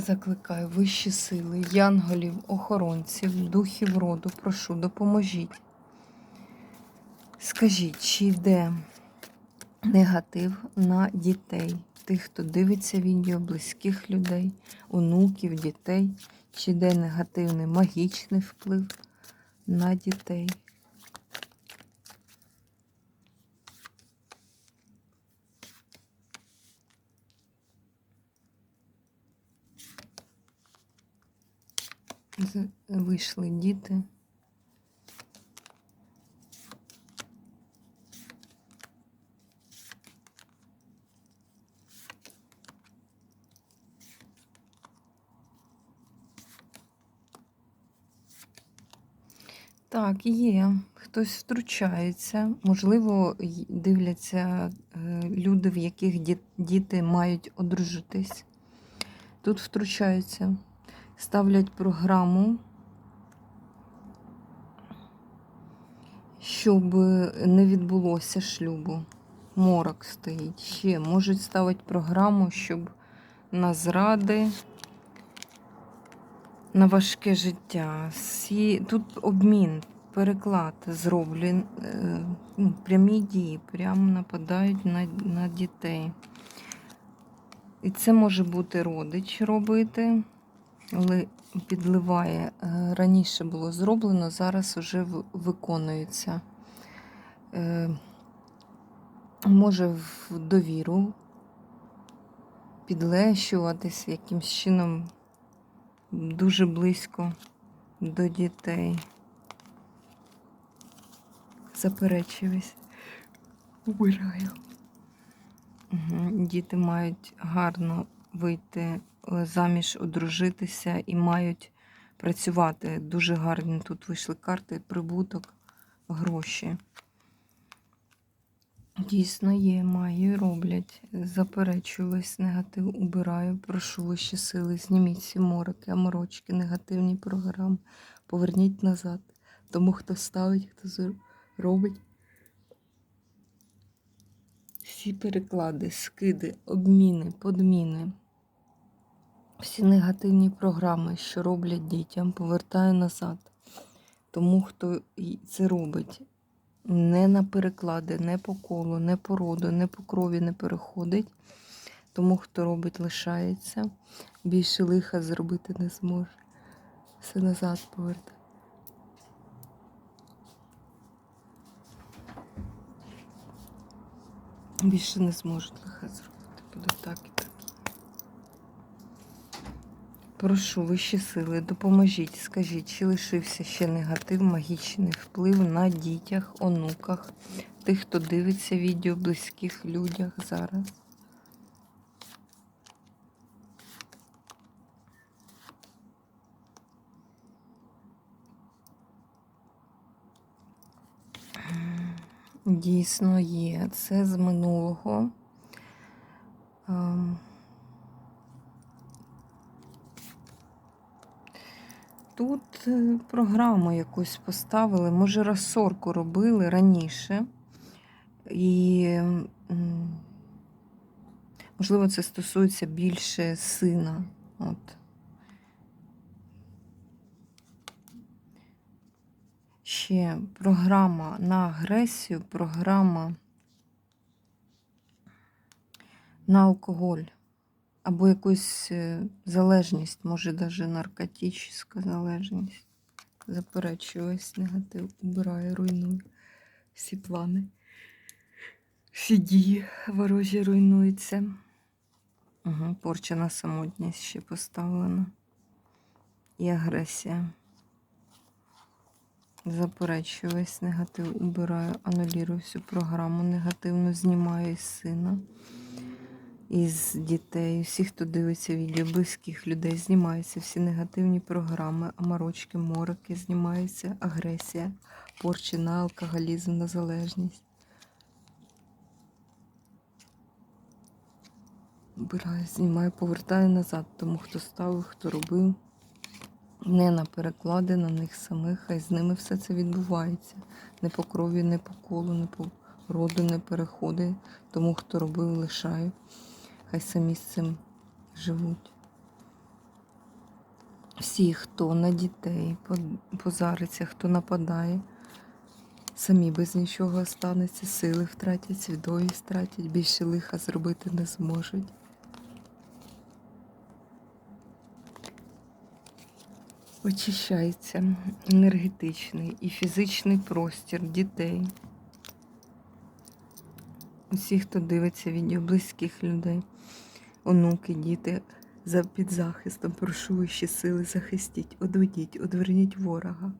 Закликаю вищі сили, янголів, охоронців, духів роду, прошу, допоможіть. Скажіть, чи йде негатив на дітей, тих, хто дивиться відео, близьких людей, онуків, дітей, чи йде негативний магічний вплив на дітей? Вийшли діти. Так, є. Хтось втручається. Можливо, дивляться е, люди, в яких діти мають одружитись. Тут втручаються ставлять програму, щоб не відбулося шлюбу. Морок стоїть. Ще можуть ставити програму, щоб на зради, на важке життя. Тут обмін, переклад зроблен, ну, прямі дії, прямо нападають на, на дітей. І це може бути родич робити підливає. Е, Раніше було зроблено, зараз вже виконується. Е, Може в довіру підлещуватись якимсь чином дуже близько до дітей. Заперечуюсь. Убираю. Діти мають гарно вийти заміж, одружитися і мають працювати. Дуже гарні тут вийшли карти, прибуток, гроші. Дійсно є, маю роблять. Заперечую весь негатив, убираю, прошу вищі сили, зніміть всі мороки, аморочки, негативні програми, поверніть назад. Тому хто ставить, хто робить. Всі переклади, скиди, обміни, подміни. Всі негативні програми, що роблять дітям, повертаю назад. Тому хто це робить, не на переклади, не по колу, не по роду, не по крові не переходить. Тому хто робить, лишається. Більше лиха зробити не зможе. Все назад повертає. Більше не зможуть лиха зробити. Буде так і так. Прошу вищі сили, допоможіть, скажіть, чи лишився ще негатив, магічний вплив на дітях, онуках, тих, хто дивиться відео, близьких людях зараз. Дійсно є. Це з минулого. Тут е, програму якусь поставили, може, розсорку робили раніше. І, можливо, це стосується більше сина. От. Ще програма на агресію, програма на алкоголь або якусь е, залежність, може навіть наркотична залежність. Заперечую негатив, убираю, руйную всі плани, всі дії ворожі руйнуються. Угу, порча самотність ще поставлена. І агресія. Заперечую негатив, убираю, анулірую всю програму негативну, знімаю із сина. Із дітей, всіх, хто дивиться відео, близьких людей, знімаються всі негативні програми, аморочки, мороки, знімається агресія, порчі на алкоголізм, на залежність. Убираю, знімаю, повертаю назад тому, хто ставив, хто робив. Не на переклади на них самих, хай з ними все це відбувається. Не по крові, не по колу, не по роду не переходить. Тому, хто робив, лишаю. Хай самі з цим живуть. Всі, хто на дітей позариться, хто нападає, самі без нічого останеться, сили втратять, свідомість втратять, більше лиха зробити не зможуть. Очищається енергетичний і фізичний простір дітей. Усіх, хто дивиться відео близьких людей, онуки, діти за під захистом, прошу вищі сили, захистіть, одведіть, одверніть ворога.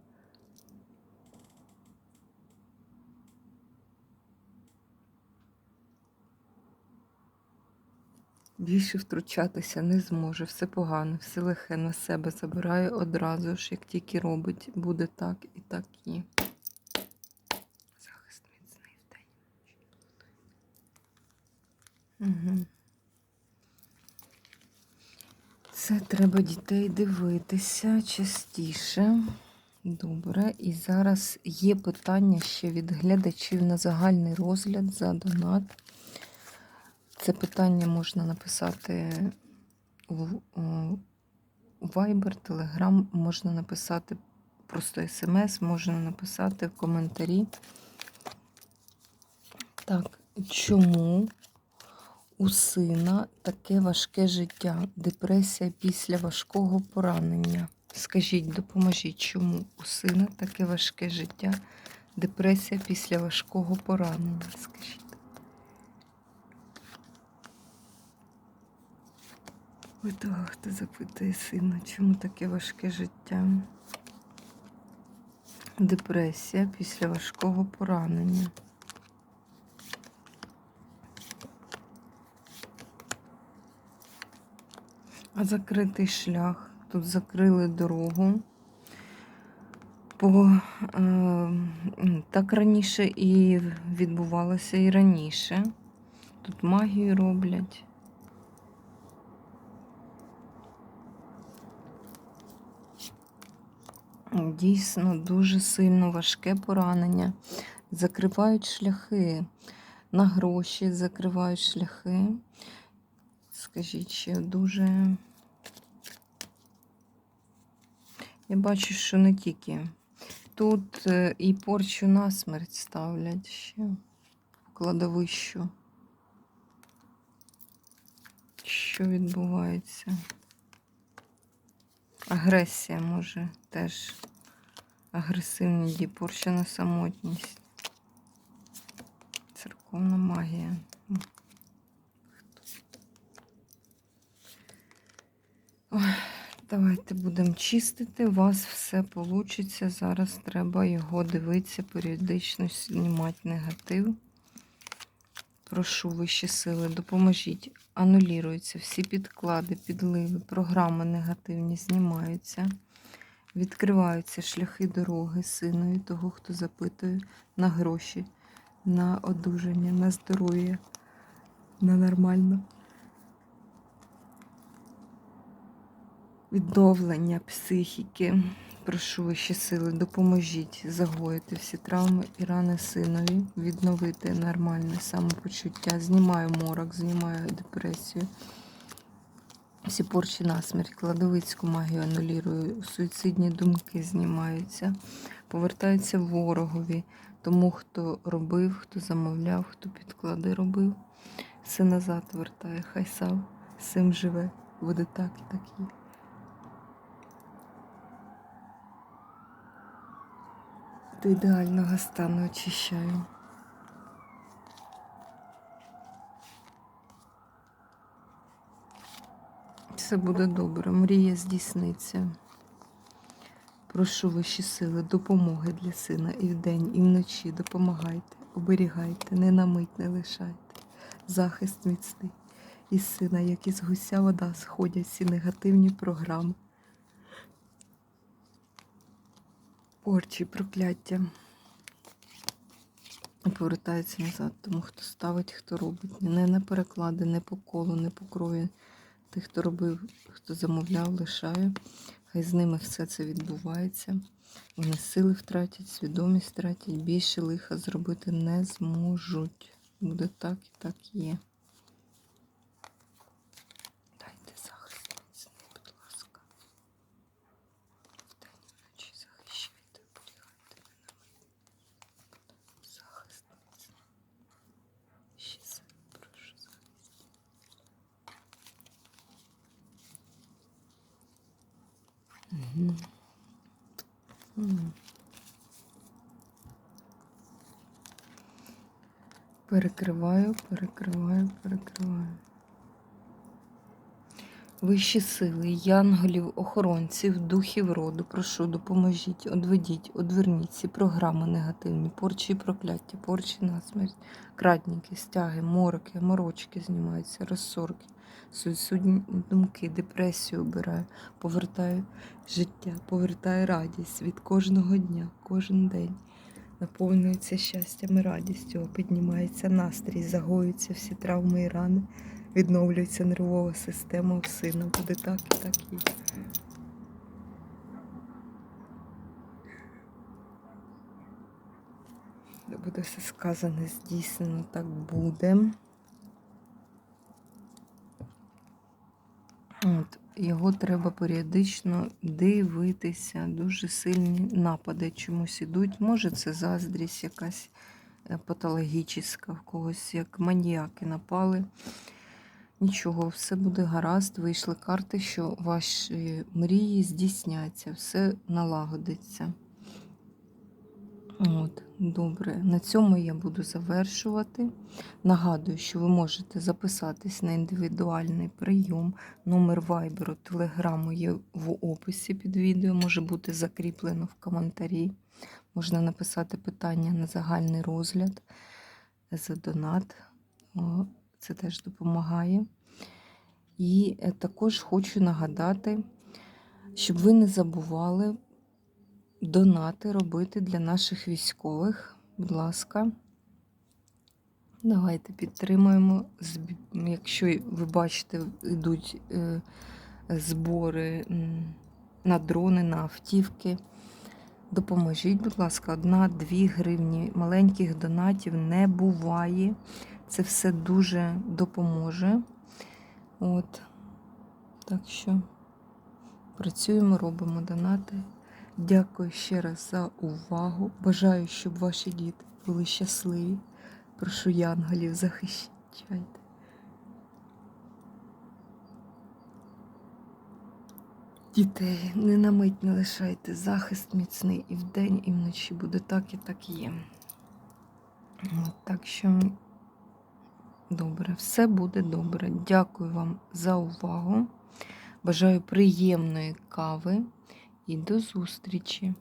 Більше втручатися не зможе, все погано, все лихе на себе забирає одразу ж, як тільки робить, буде так і так є. Захист міцний вдень. Це треба дітей дивитися частіше. Добре. І зараз є питання ще від глядачів на загальний розгляд за донат. Це питання можна написати в Viber, Telegram, можна написати просто смс, можна написати в коментарі. Так, чому у сина таке важке життя, депресія після важкого поранення? Скажіть, допоможіть, чому у сина таке важке життя, депресія після важкого поранення? Скажіть. Ой, того, хто запитує сина, чому таке важке життя? Депресія після важкого поранення. А закритий шлях. Тут закрили дорогу. По, е, так раніше і відбувалося і раніше. Тут магію роблять. Дійсно, дуже сильно важке поранення. Закривають шляхи. На гроші закривають шляхи. Скажіть ще дуже. Я бачу, що не тільки. Тут е, і порчу на смерть ставлять ще в кладовищу. Що відбувається? Агресія може теж агресивні дії, порча на самотність. Церковна магія. Давайте будемо чистити. У вас все вийде. Зараз треба його дивитися, періодично знімати негатив. Прошу вищі сили, допоможіть. Анулюються всі підклади, підливи, програми негативні знімаються. Відкриваються шляхи дороги синові того, хто запитує на гроші, на одужання, на здоров'я, на нормально. Відновлення психіки. Прошу вищі сили, допоможіть загоїти всі травми і рани синові, відновити нормальне самопочуття. Знімаю морок, знімаю депресію. Всі порчі насмерть, кладовицьку магію анулірую, суїцидні думки знімаються, повертаються ворогові, тому хто робив, хто замовляв, хто підклади робив. Все назад вертає, хай сам з цим живе, буде так і так є. До ідеального стану очищаю. Все буде добре, мрія здійсниться. Прошу вищі сили, допомоги для сина і вдень, і вночі. Допомагайте, оберігайте, не на мить не лишайте. Захист міцний. із сина, як із гуся вода, сходять всі негативні програми. Порчі, прокляття. І повертаються назад. Тому хто ставить, хто робить. Не на переклади, не по колу, не по крові. Тих, хто робив, хто замовляв, лишає. Хай з ними все це відбувається. Вони сили втратять, свідомість втратять, більше лиха зробити не зможуть. Буде так і так є. Дайте захист міцний, будь ласка. Вдень і вночі захищайте, оберігайте мене. Захист міцний. Ще себе прошу захист. Перекриваю, перекриваю, перекриваю. Вищі сили, янголів, охоронців, духів роду, прошу, допоможіть, одведіть, одверніть ці програми негативні, порчі і прокляття, порчі на смерть, крадніки, стяги, мороки, морочки знімаються, розсорки, суїцидні думки, депресію обираю, повертаю життя, повертаю радість від кожного дня, кожен день. Наповнюється щастям і радістю, піднімається настрій, загоюються всі травми і рани, відновлюється нервова система у сина. Буде так і так і. Де Буде все сказане, здійснено, так буде. От, його треба періодично дивитися. Дуже сильні напади чомусь ідуть. Може, це заздрість якась е, патологічна, в когось як маніяки напали. Нічого, все буде гаразд. Вийшли карти, що ваші мрії здійсняться, все налагодиться. От, добре, на цьому я буду завершувати. Нагадую, що ви можете записатись на індивідуальний прийом. Номер вайберу, телеграму є в описі під відео, може бути закріплено в коментарі. Можна написати питання на загальний розгляд за донат. Це теж допомагає. І е, також хочу нагадати, щоб ви не забували донати робити для наших військових. Будь ласка. Давайте підтримуємо. Якщо ви бачите, йдуть е, збори на дрони, на автівки. Допоможіть, будь ласка, одна-дві гривні. Маленьких донатів не буває. Це все дуже допоможе. От. Так що працюємо, робимо донати. Дякую ще раз за увагу. Бажаю, щоб ваші діти були щасливі. Прошу янголів, захищайте. Дітей не на мить не лишайте. Захист міцний і вдень, і вночі буде так і так є. Так що добре, все буде добре. Дякую вам за увагу. Бажаю приємної кави і до зустрічі!